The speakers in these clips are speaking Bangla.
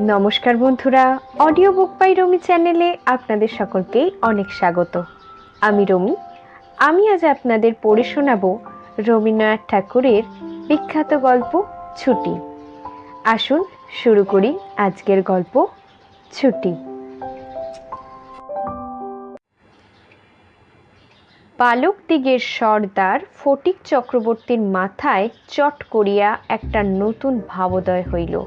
নমস্কার বন্ধুরা অডিও বুক বাই রমি চ্যানেলে আপনাদের সকলকেই অনেক স্বাগত। আমি রমি, আমি আজ আপনাদের পড়ে শোনাব রবীন্দ্রনাথ ঠাকুরের বিখ্যাত গল্প ছুটি। আসুন শুরু করি আজকের গল্প ছুটি। বালক দিগের সর্দার ফটিক চক্রবর্তীর মাথায় চট করিয়া একটা নতুন ভাবোদয় হইল।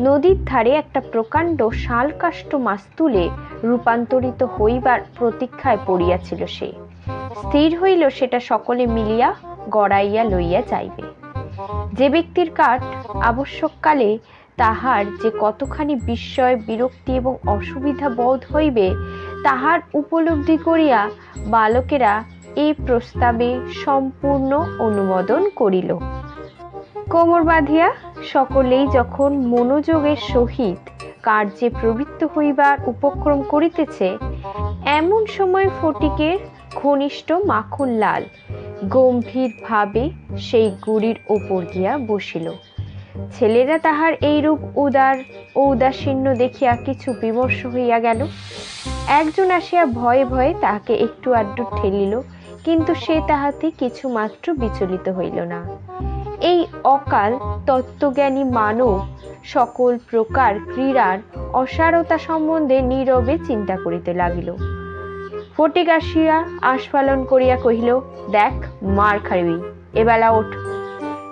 নদীর ধারে একটা প্রকাণ্ড শালকাষ্ঠ মাছ তুলে রূপান্তরিত হইবার প্রতীক্ষায় পড়িয়াছিল সে। স্থির হইল সেটা সকলে মিলিয়া গড়াইয়া লইয়া যাইবে। যে ব্যক্তির কাঠ আবশ্যককালে তাহার যে কতখানি বিস্ময়, বিরক্তি এবং অসুবিধা বোধ হইবে, তাহার উপলব্ধি করিয়া বালকেরা এই প্রস্তাবে সম্পূর্ণ অনুমোদন করিল। কোমর বাঁধিয়া সকলেই যখন মনোযোগের সহিত কার্যে প্রবৃত্ত হইবার উপক্রম করিতেছে, এমন সময় ফটিকের ঘনিষ্ঠ মাখনলাল গম্ভীরভাবে সেই গুড়ির ওপর গিয়া বসিল। ছেলেরা তাহার এইরূপ উদার ও দেখিয়া কিছু বিমর্ষ হইয়া গেল। একজন আসিয়া ভয়ে ভয়ে তাহাকে একটু আড্ডু ঠেলিল, কিন্তু সে তাহাতে কিছু মাত্র বিচলিত হইল না। এই অকাল তত্ত্বজ্ঞানী মানব সকল প্রকার ক্রীড়ার অসারতা সম্বন্ধে নীরবে চিন্তা করিতে লাগিল। ফটিক আসিয়া আস্ফালন করিয়া কহিল, দেখ, মার খাইবি, এবেলা ওঠ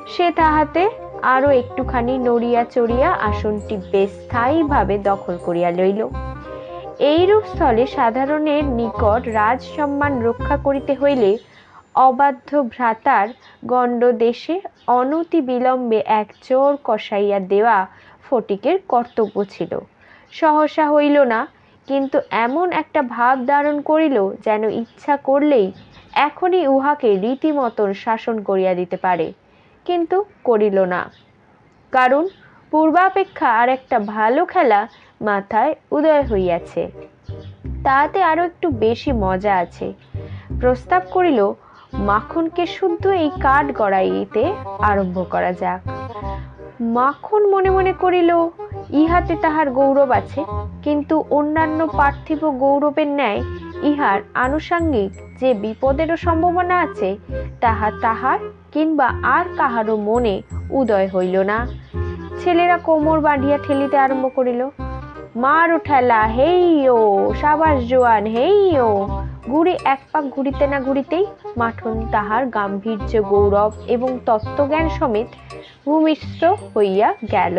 সে তাহাতে আরও একটুখানি নড়িয়া চড়িয়া আসনটি বেশ স্থায়ীভাবে দখল করিয়া লইল। এইরূপ স্থলে সাধারণের নিকট রাজ সম্মান রক্ষা করিতে হইলে অবাধ্য ভ্রাতার গণ্ড দেশে অনতি বিলম্বে এক চোর কষাইয়া দেওয়া ফটিকের কর্তব্য ছিল। সহসা হইল না, কিন্তু এমন একটা ভাব ধারণ করিল যেন ইচ্ছা করলেই এখনই উহাকে রীতিমতন শাসন করিয়া দিতে পারে, কিন্তু করিল না। কারণ পূর্বাপেক্ষা আর একটা ভালো খেলা মাথায় উদয় হইয়াছে। তাহাতে আরও একটু বেশি মজা আছে। প্রস্তাব করিল মাখনকে শুদ্ধ এই কাঠ গড়াইতে আরম্ভ করা যাক। মাখন মনে মনে করিল, ইহাতে তাহার গৌরব আছে, কিন্তু অন্যান্য পার্থিব গৌরবের ন্যায় ইহার আনুষাঙ্গিক যে বিপদেরও সম্ভাবনা আছে, তাহা তাহার কিংবা আর কাহারও মনে উদয় হইল না। ছেলেরা কোমর বাঁধিয়া ঠেলিতে আরম্ভ করিল মারো ঠেলা হেই ও সাবাস জোয়ান হেই ও ঘুড়ি এক পাক ঘুরিতে না ঘুরিতেই মাঠন তাহার গাম্ভীর্য, গৌরব এবং তত্ত্বজ্ঞান সমেত ভূমিষ্ঠ হইয়া গেল।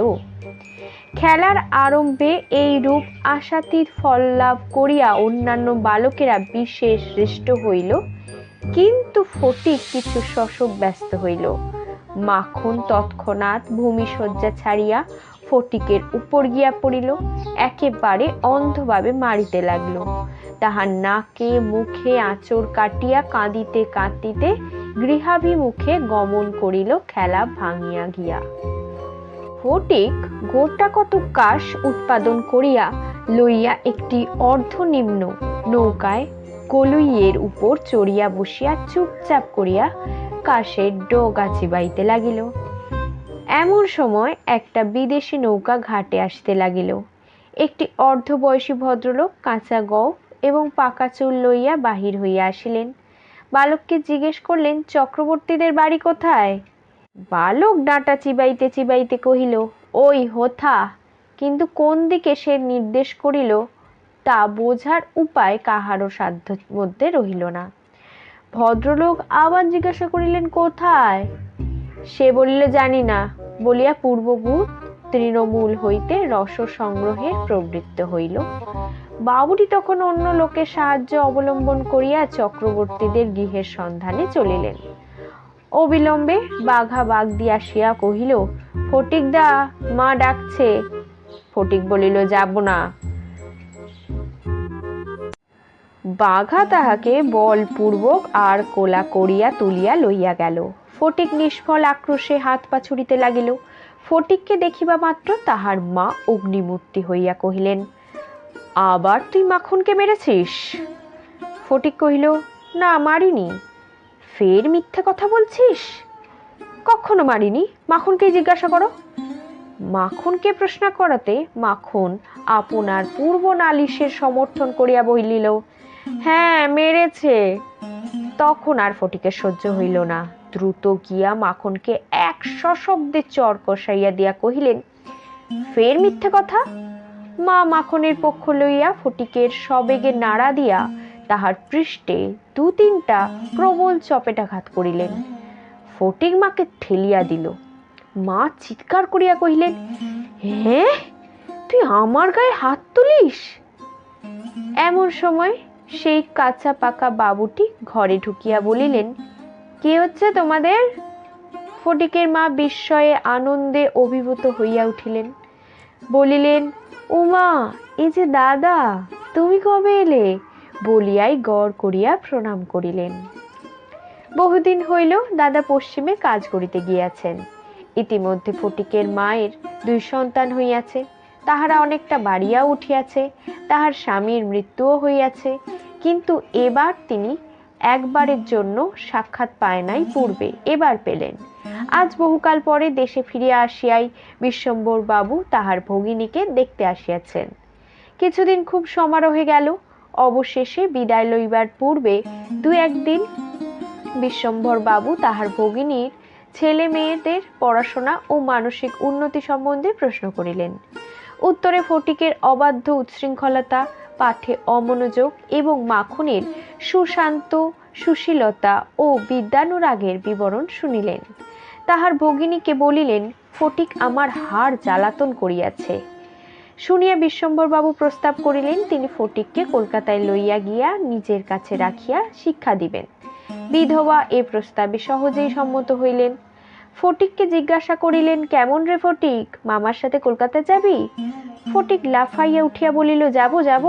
খেলার আরম্ভে এই রূপ আশাতীত ফল লাভ করিয়া অন্যান্য বালকেরা বিশেষ হৃষ্ট হইল। কিন্তু ফটিক কিছু শশক ব্যস্ত হইল। মাখন তৎক্ষণাৎ ভূমিশয্যা ছাড়িয়া ফটিকের উপর গিয়া পড়িল, একেবারে অন্ধভাবে মারিতে লাগল। তাহার নাকে, মুখে আঁচড় কাটিয়া কাঁদিতে কাঁদিতে গৃহাভিমুখে গমন করিল খেলা ভাঙিয়া গিয়া। ফটিক গোটা কত কাশ উৎপাদন করিয়া লইয়া একটি অর্ধনিম্ন নৌকায় কলুইয়ের উপর চড়িয়া বসিয়া চুপচাপ করিয়া কাশের ডোগা চিবাইতে লাগিল। এমন সময় একটা বিদেশি নৌকা ঘাটে আসতে লাগিল। একটি অর্ধবয়সী ভদ্রলোক কাঁচা গও এবং পাকা চুল লইয়া বাহির হইয়া আসিলেন। বালককে জিজ্ঞেস করলেন, চক্রবর্তীদের বাড়ি কোথায়? বালক ডাঁটা চিবাইতে চিবাইতে কহিল, ওই হোথা। কিন্তু কোন দিকে সে নির্দেশ করিল, তা বোঝার উপায় কাহারও সাধ্য মধ্যে রহিল না। ভদ্রলোক আবার জিজ্ঞাসা করিলেন, কোথায়? সে বলিল, জানি না। বলিয়া পূর্বভূত তৃণমূল হইতে রস সংগ্রহে প্রবৃত্ত হইল। বাবুটি তখন অন্য লোকের সাহায্য অবলম্বন করিয়া চক্রবর্তীদের গৃহের সন্ধানে চলিলেন। অবিলম্বে বাঘা বাঘ দিয়া আসিয়া কহিল, ফটিক দা, মা ডাকছে। ফটিক বলিল, যাব না। বাঘা তাহাকে বলপূর্বক আর কোলা করিয়া তুলিয়া লইয়া গেল। ফটিক নিষ্ফল আক্রোশে হাত পা ছুড়িতে লাগিল। ফটিককে দেখিবা মাত্র তাহার মা অগ্নিমূর্তি হইয়া কহিলেন, আবার তুই মাখনকে মেরেছিস? ফটিক কহিল, না, মারিনি। ফের মিথ্যে কথা বলছিস? কখনো মারিনি? মাখনকে জিজ্ঞাসা করো। মাখনকে প্রশ্ন করাতে মাখন আপনার পূর্ব নালিশের সমর্থন করিয়া বলিল হ্যাঁ মেরেছে। তখন আর ফটিকের সহ্য হইল না। দ্রুত গিয়া মাখনকে এক সশব্দে চর কষাইয়া দিয়া কহিলেন, ফের মিথ্যে কথা? মা মাখনের পক্ষ লইয়া ফটিকের সবেগে নাড়া দিয়া তাহার পৃষ্ঠে দু তিনটা প্রবল চপেটাঘাত করিলেন। ফটিক মাকে ঠেলিয়া দিল। মা চিৎকার করিয়া কহিলেন হ্যাঁ তুই আমার গায়ে হাত তুলিস? এমন সময় সেই কাঁচা পাকা বাবুটি ঘরে ঢুকিয়া বলিলেন কি হচ্ছে? তোমাদের ফটিকের মা বিস্ময়ে আনন্দে অভিভূত হইয়া উঠিলেন। বলিলেন, উমা, এই যে দাদা, তুমি কবে এলে? বলিয়াই গড় করিয়া প্রণাম করিলেন। বহুদিন হইল দাদা পশ্চিমে কাজ করিতে গিয়াছেন। ইতিমধ্যে ফটিকের মায়ের দুই সন্তান হইয়াছে। তাহারা অনেকটা বাড়িয়া উঠিয়াছে, তাহার স্বামীর মৃত্যুও হইয়াছে। কিন্তু এবার তিনি একবারের জন্য সাক্ষাৎ পায় নাই পূর্বে, এবার পেলেন। আজ বহুকাল পরে দেশে ফিরিয়া আসিয়াই বিশ্বম্বর বাবু তাহার ভগিনীকে দেখতে আসিয়াছেন। কিছুদিন খুব সমারোহে গেল, অবশেষে বিদায় লইবার পূর্বে দু একদিন বিশ্বম্ভর বাবু তাহার ভগিনীর ছেলে মেয়েদের পড়াশোনা ও মানসিক উন্নতি সম্বন্ধে প্রশ্ন করিলেন। উত্তরে ফটিকের অবাধ্য উচ্ছৃঙ্খলতা, পাঠে অমনোযোগ এবং মাখনের সুশান্ত, সুশীলতা ও বিদ্যানুরাগের বিবরণ শুনিলেন। তাহার ভগিনীকে বলিলেন, ফটিক আমার হাড় জ্বালাতন করিয়াছে। শুনিয়া বিশ্বম্বরবাবু প্রস্তাব করিলেন, তিনি ফটিককে কলকাতায় লইয়া গিয়া নিজের কাছে রাখিয়া শিক্ষা দিবেন। বিধবা এ প্রস্তাবে সহজেই সম্মত হইলেন। ফটিককে জিজ্ঞাসা করিলেন, কেমন রে ফটিক? মামার সাথে কলকাতা যাবি? ফটিক লাফাইয়া উঠিয়া বলিল, যাব যাব।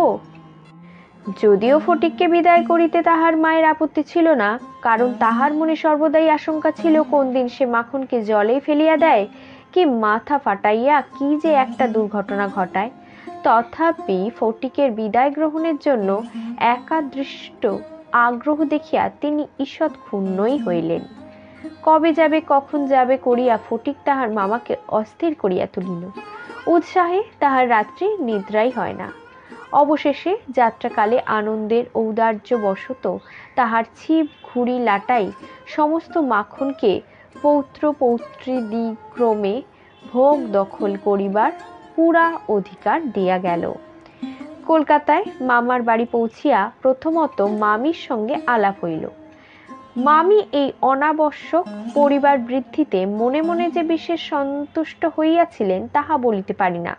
যদিও ফটিককে বিদায় করিতে তাহার মায়ের আপত্তি ছিল না, কারণ তাহার মনে সর্বদাই আশঙ্কা ছিল কোন দিন সে মাখনকে জলে ফেলিয়া দেয়, কি মাথা ফাটাইয়া কি যে একটা দুর্ঘটনা ঘটায়। তথাপি ফটিকের বিদায় গ্রহণের জন্য একাদৃষ্ট আগ্রহ দেখিয়া তিনি ঈষৎ ক্ষুণ্ণই হইলেন। কবে যাবে, কখন যাবে করিয়া ফটিক তাহার মামাকে অস্থির করিয়া তুলিল। উৎসাহে তাহার রাত্রি নিদ্রাই হয় না। অবশেষে যাত্রাকালে আনন্দের ঔদার্য বশত তাহার ছিপ, ঘুড়ি, লাটাই সমস্ত মাখনকে পৌত্র পৌত্রীদিক্রমে ভোগ দখল করিবার পুরা অধিকার দিয়া গেল। কলকাতায় মামার বাড়ি পৌঁছিয়া প্রথমত মামির সঙ্গে আলাপ হইল। মামি এই অনাবশ্যক পরিবার বৃদ্ধিতে মনে মনে যে বিশেষ সন্তুষ্ট হইয়াছিলেন তাহা বলিতে পারি না।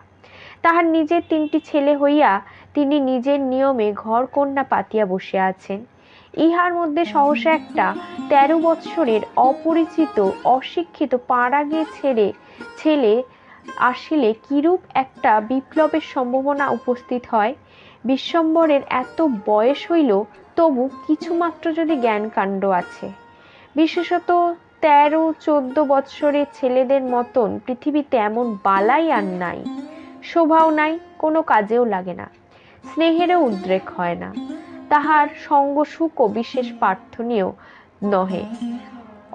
তাহার নিজের তিনটি ছেলে হইয়া তিনি নিজের নিয়মে ঘর কন্যা পাতিয়া বসিয়া আছেন। ইহার মধ্যে সহসা একটা তেরো বৎসরের অপরিচিত, অশিক্ষিত পাড়া গিয়ে ছেড়ে, ছেলে আসিলে কিরূপ একটা বিপ্লবের সম্ভাবনা উপস্থিত হয়? বিশ্বম্বরের এত বয়স হইল তবু কিছুমাত্র যদি জ্ঞানকাণ্ড আছে। বিশেষত তেরো, চোদ্দ বৎসরের ছেলেদের মতন পৃথিবীতে এমন বালাই আর নাই। শোভাও নাই, কোনো কাজেও লাগে না। স্নেহেরও উদ্রেক হয় না। তাহার সঙ্গ সুখ ও বিশেষ প্রার্থনীয় নহে।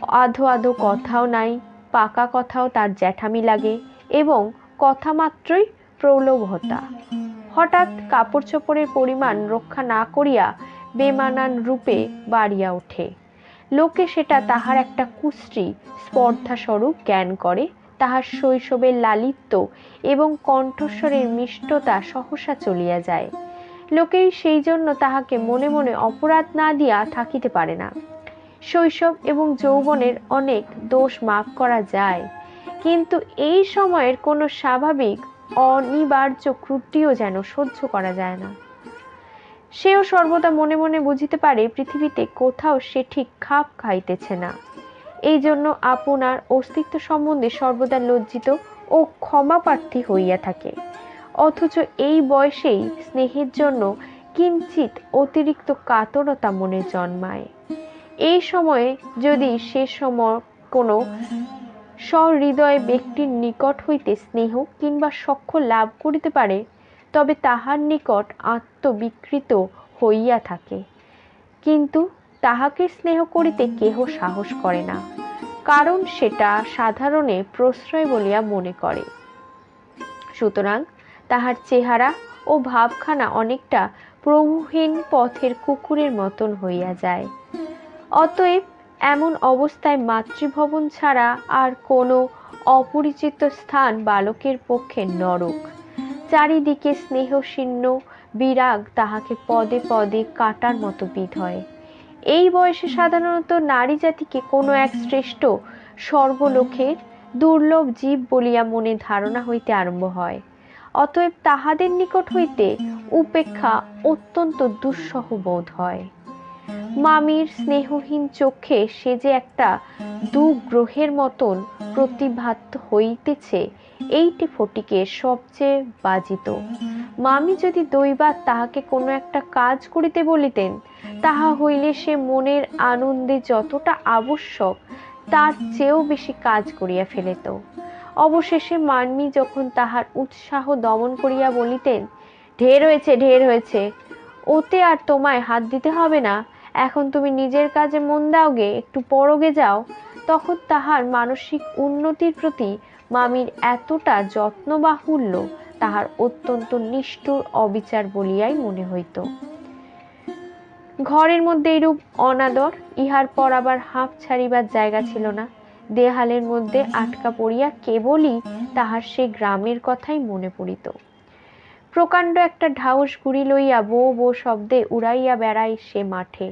আধো আধো কথাও নাই, পাকা কথাও তার জ্যাঠামি লাগে এবং কথা মাত্রই প্রলোভতা। হঠাৎ কাপড় চোপড়ের পরিমাণ রক্ষা না করিয়া বেমানান রূপে বাড়িয়া ওঠে। লোকে সেটা তাহার একটা কুশ্রী, স্পর্ধাস্বরূপ জ্ঞান করে, তাহার শৈশবের লালিত্য এবং কণ্ঠস্বরের মিষ্টতা সহসা চলিয়া যায়। লোকেই সেই জন্য তাহাকে মনে মনে অপরাধ না দিয়া থাকিতে পারে না। শৈশব এবং যৌবনের অনেক দোষ মাফ করা যায়, কিন্তু এই সময়ের কোনো স্বাভাবিক, অনিবার্য ত্রুটিও যেন সহ্য করা যায় না। সেও সর্বদা মনে মনে বুঝিতে পারে, পৃথিবীতে কোথাও সে ঠিক খাপ খাইতেছে না। এই জন্য আপনার অস্তিত্ব সম্বন্ধে সর্বদা লজ্জিত ও ক্ষমাপ্রার্থী হইয়া থাকে। অথচ এই বয়সেই স্নেহের জন্য কিঞ্চিত অতিরিক্ত কাতরতা মনে জন্মায়। এই সময়ে যদি সে সময় কোনো সহৃদয় ব্যক্তির নিকট হইতে স্নেহ কিংবা সখ্য লাভ করিতে পারে তবে তাহার নিকট আত্মবিকৃত হইয়া থাকে। কিন্তু তাহাকে স্নেহ করিতে কেহ সাহস করে না। কারণ সেটা সাধারণে প্রশ্রয় বলিয়া মনে করে। সুতরাং তাহার চেহারা ও ভাবখানা অনেকটা প্রভুহীন পথের কুকুরের মতন হইয়া যায়। অতএব এমন অবস্থায় মাতৃভবন ছাড়া আর কোনো অপরিচিত স্থান বালকের পক্ষে নরক। চারিদিকে স্নেহশীর্ণ বিরাগ তাহাকে পদে পদে কাটার মতো বিধ হয় এই বয়সে সাধারণত নারী জাতিকে কোনো এক শ্রেষ্ঠ স্বর্গলোকের দুর্লভ জীব বলিয়া মনে ধারণা হইতে আরম্ভ হয়। অতএব তাহাদের নিকট হইতে উপেক্ষা অত্যন্ত দুঃসহ বোধ হয়। মামির স্নেহহীন চোখে সে যে একটা দুগ্রহের মতন প্রতিভাত হইতেছে, এইটি ফটিকে সবচেয়ে বাজিত। মামি যদি দৈবাত তাহাকে কোনো একটা কাজ করিতে বলিতেন, তাহা হইলে সে মনের আনন্দে যতটা আবশ্যক, তার চেয়েও বেশি কাজ করিয়া ফেলিত। অবশেষে মানমি যখন তাহার উৎসাহ দমন করিয়া বলিতেন, ঢের হয়েছে ঢের হয়েছে, ওতে আর তোমায় হাত দিতে হবে না এখন তুমি নিজের কাজে মন দাওগে, একটু পরগে যাও, তখন তাহার মানসিক উন্নতির প্রতি মামির এতটা যত্ন বাহুল্য, তাহার অত্যন্ত নিষ্ঠুর অবিচার বলিয়াই মনে হইত। ঘরের মধ্যে এইরূপ অনাদর, ইহার পর আবার হাঁপ ছাড়িবার জায়গা ছিল না। দেহালের মধ্যে আটকা পড়িয়া কেবলই তাহার সে গ্রামের কথাই মনে পড়িত। প্রকাণ্ড একটা ঢাউস গুড়ি লইয়া বো বো শব্দে উড়াইয়া বেড়াই সে মাঠে।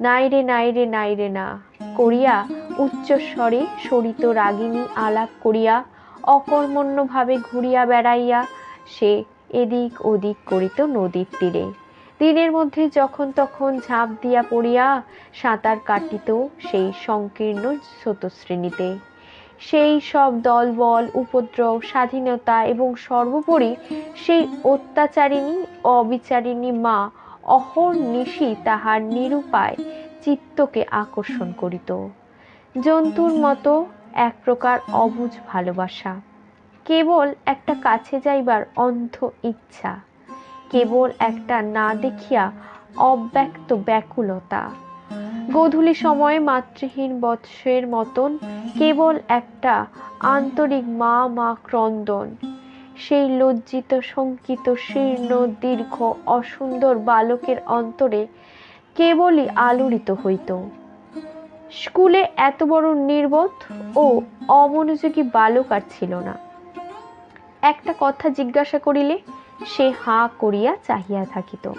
নাই রে নাই রে নাই রে না। করিয়া উচ্চস্বরে সরিত রাগিনী আলাপ করিয়া অকর্মণ্যভাবে ঘুরিয়া বেড়াইয়া সে এদিক ওদিক করিত নদীর তীরে। দিনের মধ্যে যখন তখন ঝাঁপ দিয়া পড়িয়া সাঁতার কাটিত সেই সংকীর্ণ স্রোতশ্রেণীতে। সেই সব দলবল, উপদ্রব, স্বাধীনতা এবং সর্বোপরি সেই অত্যাচারিণী, অবিচারিণী মা অহর্নিশি তাহার নিরুপায় চিত্তকে আকর্ষণ করিত। জন্তুর মতো এক প্রকার অবুঝ ভালোবাসা। কেবল একটা কাছে যাইবার অন্ধ ইচ্ছা। কেবল একটা না দেখিয়া অব্যক্ত ব্যাকুলতা। গোধূলি সময়ে মাতৃহীন বৎসের মতন কেবল একটা আন্তরিক মা মা ক্রন্দন। সেই লজ্জিত শঙ্কিত শীর্ণ দীর্ঘ অসুন্দর বালকের অন্তরে কেবলই আলোড়িত হইত। স্কুলে এত বড় নির্বোধ ও অমনোযোগী বালক আর ছিল না। একটা কথা জিজ্ঞাসা করিলে সে হাঁ করিয়া চাহিয়া থাকিত।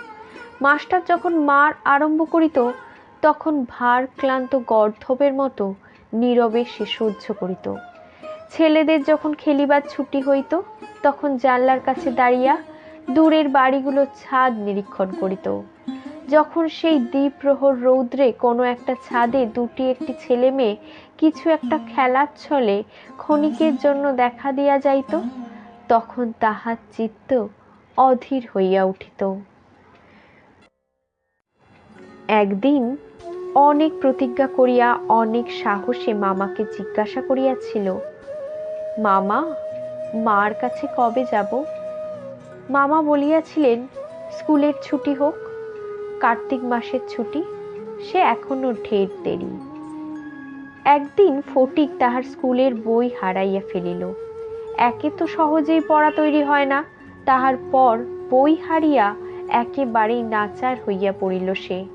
মাস্টার যখন মার আরম্ভ করিত তখন ভার ক্লান্ত গর্ধবের মতো নীরবে সে সহ্য করিত। ছেলেদের যখন খেলিবার ছুটি হইত, তখন জানলার কাছে দাঁড়িয়া দূরের বাড়িগুলো ছাদ নিরীক্ষণ করিত। যখন সেই দ্বীপ্রহর রৌদ্রে কোনো একটা ছাদে দুটি একটি ছেলে মেয়ে কিছু একটা খেলার ছলে ক্ষণিকের জন্য দেখা দিয়া যাইত, তখন তাহার চিত্ত অধীর হইয়া উঠিত। একদিন অনেক প্রতিজ্ঞা করিয়া, অনেক সাহসে মামাকে জিজ্ঞাসা করিয়াছিল, মামা, মার কাছে কবে যাব? মামা বলিয়াছিলেন, স্কুলের ছুটি হোক, কার্তিক মাসের ছুটি, সে এখনও ঢের দেরি। একদিন ফটিক তাহার স্কুলের বই হারাইয়া ফেলিল। একে তো সহজেই পড়া তৈরি হয় না, তাহার পর বই হারিয়া একেবারেই নাচার হইয়া পড়িল সে।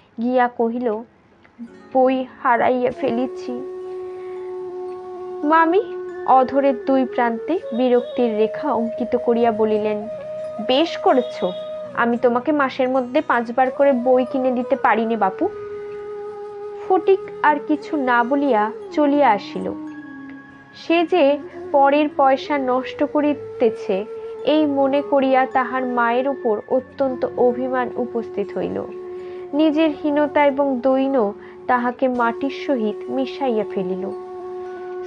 গিয়া কহিল, বই হারাইয়া ফেলিছি। মামি অধরের দুই প্রান্তে বিরক্তির রেখা অঙ্কিত করিয়া বলিলেন, বেশ করেছ, আমি তোমাকে মাসের মধ্যে পাঁচবার করে বই কিনে দিতে পারিনে বাপু। ফটিক আর কিছু না বলিয়া চলিয়া আসিল। সে যে পরের পয়সা নষ্ট করিতেছে, এই মনে করিয়া তাহার মায়ের উপর অত্যন্ত অভিমান উপস্থিত হইল। নিজের হীনতা এবং দৈন্য তাহাকে মাটির সহিত মিশাইয়া ফেলিল।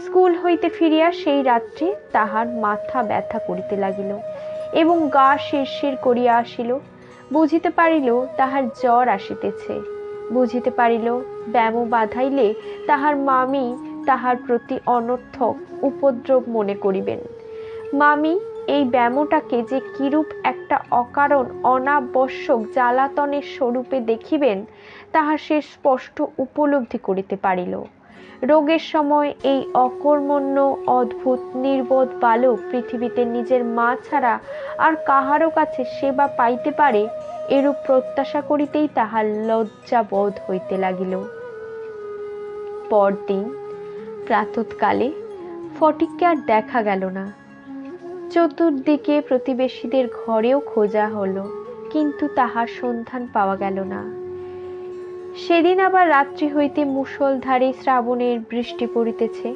স্কুল হইতে ফিরিয়া সেই রাত্রে তাহার মাথা ব্যথা করিতে লাগিল এবং গা শিরশির করিয়া আসিল। বুঝিতে পারিল তাহার জ্বর আসিতেছে। বুঝিতে পারিল ব্যামো বাধাইলে তাহার মামি তাহার প্রতি অনর্থক উপদ্রব মনে করিবেন। মামি এই ব্যামোটাকে যে কিরূপ একটা অকারণ, অনাবশ্যক জ্বালাতনের স্বরূপে দেখিবেন, তাহা সে স্পষ্ট উপলব্ধি করিতে পারিল। রোগের সময় এই অকর্মণ্য, অদ্ভুত, নির্বোধ বালক পৃথিবীতে নিজের মা ছাড়া আর কাহারও কাছে সেবা পাইতে পারে, এরূপ প্রত্যাশা করিতেই তাহার লজ্জা বোধ হইতে লাগিল। পরদিন প্রাতৎকালে ফটিককে আর দেখা গেল না। চতুর্দিকে প্রতিবেশীদের ঘরেও খোঁজা হলো, কিন্তু তাহার সন্ধান পাওয়া গেল না। সেদিন আবার রাত্রি হইতে মুষলধারে শ্রাবণের বৃষ্টি পড়িতেছে।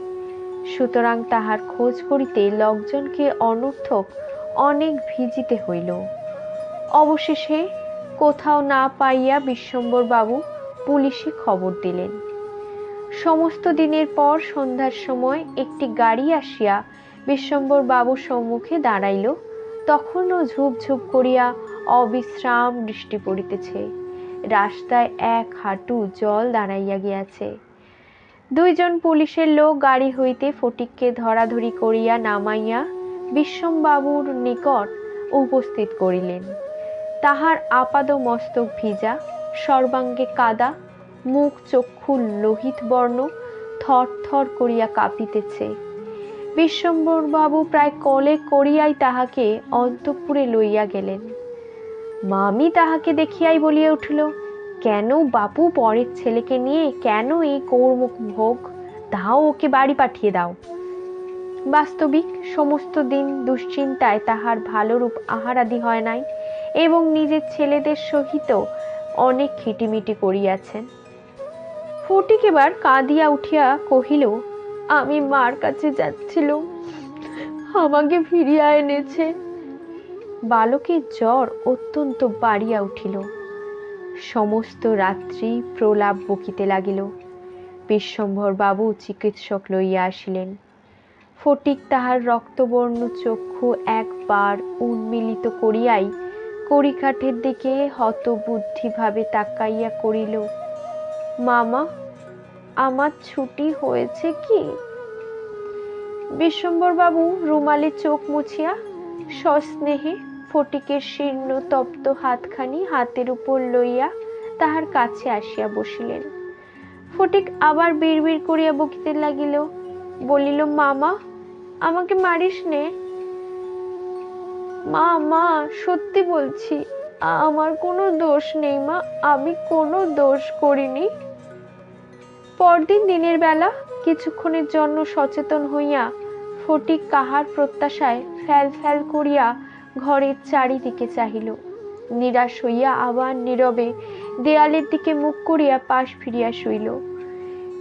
সুতরাং তাহার খোঁজ করিতে লোকজনকে অনর্থক অনেক ভিজিতে হইল। অবশেষে কোথাও না পাইয়া বিশ্বম্বর বাবু পুলিশে খবর দিলেন। সমস্ত দিনের পর সন্ধ্যার সময় একটি গাড়ি আসিয়া বিশ্বম্বর বাবুর সম্মুখে দাঁড়াইল। তখনও ঝুপ ঝুপ করিয়া অবিশ্রাম বৃষ্টি পড়িতেছে। রাস্তায় এক হাঁটু জল দাঁড়াইয়া গিয়াছে। দুইজন পুলিশের লোক গাড়ি হইতে ফটিককে ধরাধরি করিয়া নামাইয়া বিশ্বমবাবুর নিকট উপস্থিত করিলেন। তাহার আপাদ মস্তক ভিজা, সর্বাঙ্গে কাদা, মুখ চক্ষু লোহিত বর্ণ থর থর করিয়া কাঁপিতেছে। বিশ্বম্বর বাবু প্রায় কলে করিয়াই তাহাকে অন্তঃপুরে লইয়া গেলেন। মামি তাহাকে দেখিয়াই বলিয়া উঠিল, কেন বাপু পরের ছেলেকে নিয়ে কেন এই কর্ম ভোগ? দাও ওকে বাড়ি পাঠিয়ে দাও। বাস্তবিক সমস্ত দিন দুশ্চিন্তায় তাহার ভালো রূপ আহারাদি হয় নাই এবং নিজের ছেলেদের সহিত অনেক খিটিমিটি করিয়াছেন। ফটিক এবার কাঁদিয়া উঠিয়া কহিল আমি মার কাছে যাচ্ছিল আমাকে ফিরিয়া এনেছে। বালকের জ্বর অত্যন্ত বাড়িয়া উঠিল। সমস্ত রাত্রি প্রলাপ বকিতে লাগিল। বিশ্বম্ভর বাবু চিকিৎসক লইয়া আসিলেন। ফটিক তাহার রক্তবর্ণ চক্ষু একবার উন্মিলিত করিয়াই কড়িকাঠের দিকে হতবুদ্ধিভাবে তাকাইয়া করিল, মামা আমার ছুটি হয়েছে কি? বিশ্বম্বর বাবু রুমালে চোখ মুছিয়া, সস্নেহে ফটিকের শীর্ণ তপ্ত হাতখানি হাতের উপর লইয়া তাহার কাছে আসিয়া বসিলেন। ফটিক আবার বিড়বিড় করিয়া বকিতে লাগিল, বলিল, মামা, আমাকে মারিস নে। মা মা, সত্যি বলছি আমার কোনো দোষ নেই, মা, আমি কোনো দোষ করিনি। পরদিন দিনের বেলা কিছুক্ষণের জন্য সচেতন হইয়া ফটিক কাহার প্রত্যাশায় ফ্যাল ফ্যাল করিয়া ঘরের চারিদিকে চাহিল। নিরাশ হইয়া আবার নীরবে দেয়ালের দিকে মুখ করিয়া পাশ ফিরিয়া শুইল।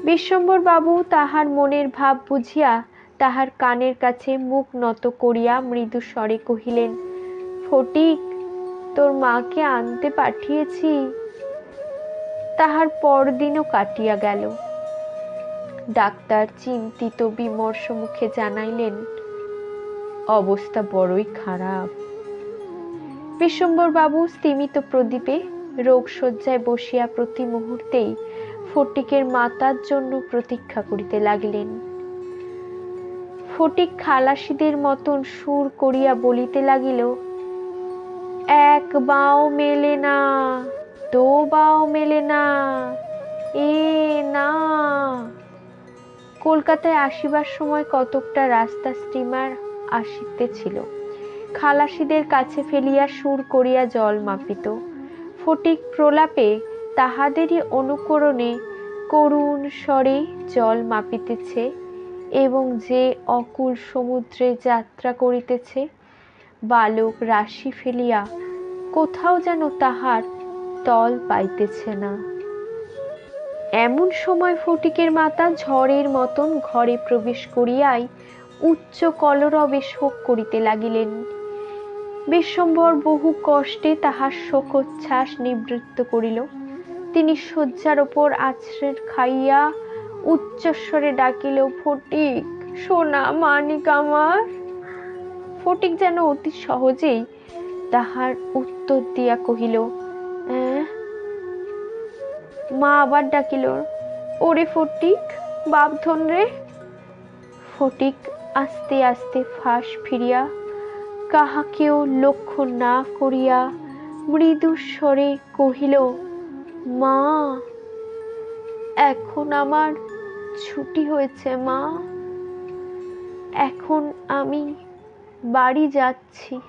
বিশ্বম্বর বাবু তাহার মনের ভাব বুঝিয়া তাহার কানের কাছে মুখ নত করিয়া মৃদু স্বরে কহিলেন, ফটিক, তোর মাকে আনতে পাঠিয়েছি। তাহার পরদিনও কাটিয়া গেল। ডাক্তার চিন্তিত বিমর্ষ মুখে জানাইলেন, অবস্থা বড়ই খারাপ। বিশ্বম্বর বাবু স্তিমিত প্রদীপে রোগশয্যায় বসিয়া প্রতি মুহূর্তেই ফটিকের মাতার জন্য প্রতীক্ষা করিতে লাগিলেন। ফটিক খালাসিদের মতন সুর করিয়া বলিতে লাগিল, এক বাও মেলে না, দো বাও মেলে না, এ না। কলকাতায় আসিবার সময় কতকটা রাস্তা স্টিমার আসিতেছিল। খালাসিদের কাছে ফেলিয়া সুর করিয়া জল মাপিত। ফটিক প্রলাপে তাহাদেরই অনুকরণে করুণ স্বরে জল মাপিতেছে এবং যে অকুল সমুদ্রে যাত্রা করিতেছে, বালক রাশি ফেলিয়া কোথাও যেন তাহার তল পাইতেছে না। এমন সময় ফটিকের মাতা ঝড়ের মতন ঘরে প্রবেশ করিয়াই উচ্চ কলরবে শোক করিতে লাগিলেন। বিশ্বম্বর বহু কষ্টে তাহার শোকোচ্ছ্বাস নিবৃত্ত করিল। তিনি শয্যার ওপর আছড়ে খাইয়া উচ্চস্বরে ডাকিল, ফটিক, সোনা মানিক আমার। ফটিক যেন অতি সহজেই তাহার উত্তর দিয়া কহিল, "অ্যাঁ?" মা আবার ডাকিল, ওরে ফটিক, বাপ ধন রে। ফটিক আস্তে আস্তে ফাঁস ফিরিয়া কাহাকেও লক্ষ্য না করিয়া মৃদু স্বরে কহিল, মা, এখন আমার ছুটি হয়েছে মা। এখন আমি বাড়ি যাচ্ছি।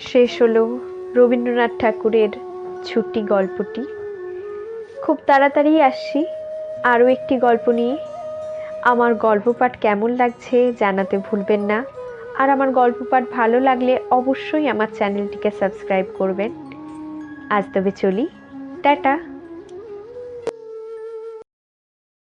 শেষ হলো রবীন্দ্রনাথ ঠাকুরের ছুটি গল্পটি। খুব তাড়াতাড়ি আসছি আরও একটি গল্প নিয়ে। আমার গল্প পাঠ কেমন লাগছে জানাতে ভুলবেন না। আর আমার গল্প পাঠ ভালো লাগলে অবশ্যই আমার চ্যানেলটিকে সাবস্ক্রাইব করবেন। আজ তবে চলি, টাটা।